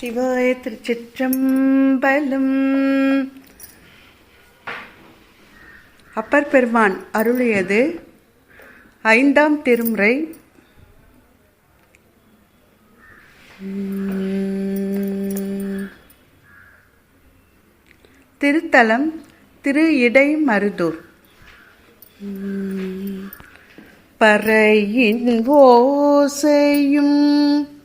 சிவாய திருச்சிற்றம்பலம். அப்பர் பெருமான் அருளியது ஐந்தாம் திருமுறை. திருத்தலம் திரு இடைமருதூர். மருதூர் பறையின் ஓசையும்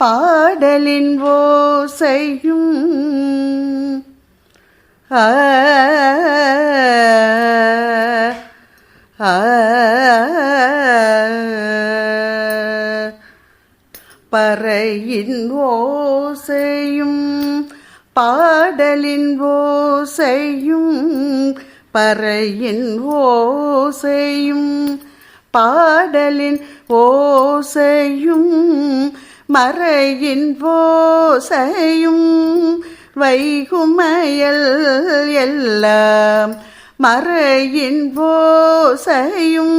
பாடலின் ஓசையும் ஆ பறையின் ஓசையும் பாடலின் ஓசையும் பறையின் ஓசையும் பாடலின் ஓசையும் மறையின் போசையும் வைகுமயல் எல்லாம். மறையின் போசையும்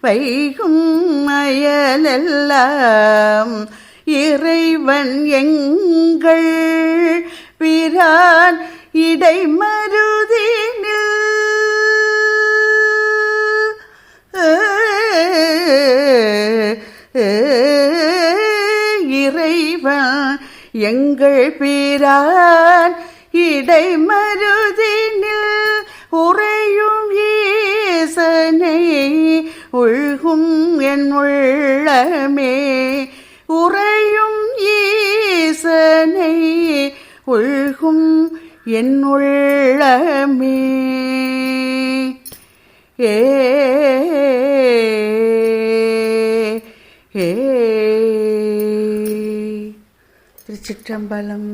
வைகும் அயலெல்லாம் இறைவன் எங்கள் பிரான் இடைமருதினில். இறைவன் எங்கள் பிரான் இடைமருதினில் உறையும் ஈசனை உள்கும் என் உள்ளமே. உறையும் ஈசனை உள்கும் என் உள்ளமே. ஏ ஏ திருச்சிற்றம்பலம்.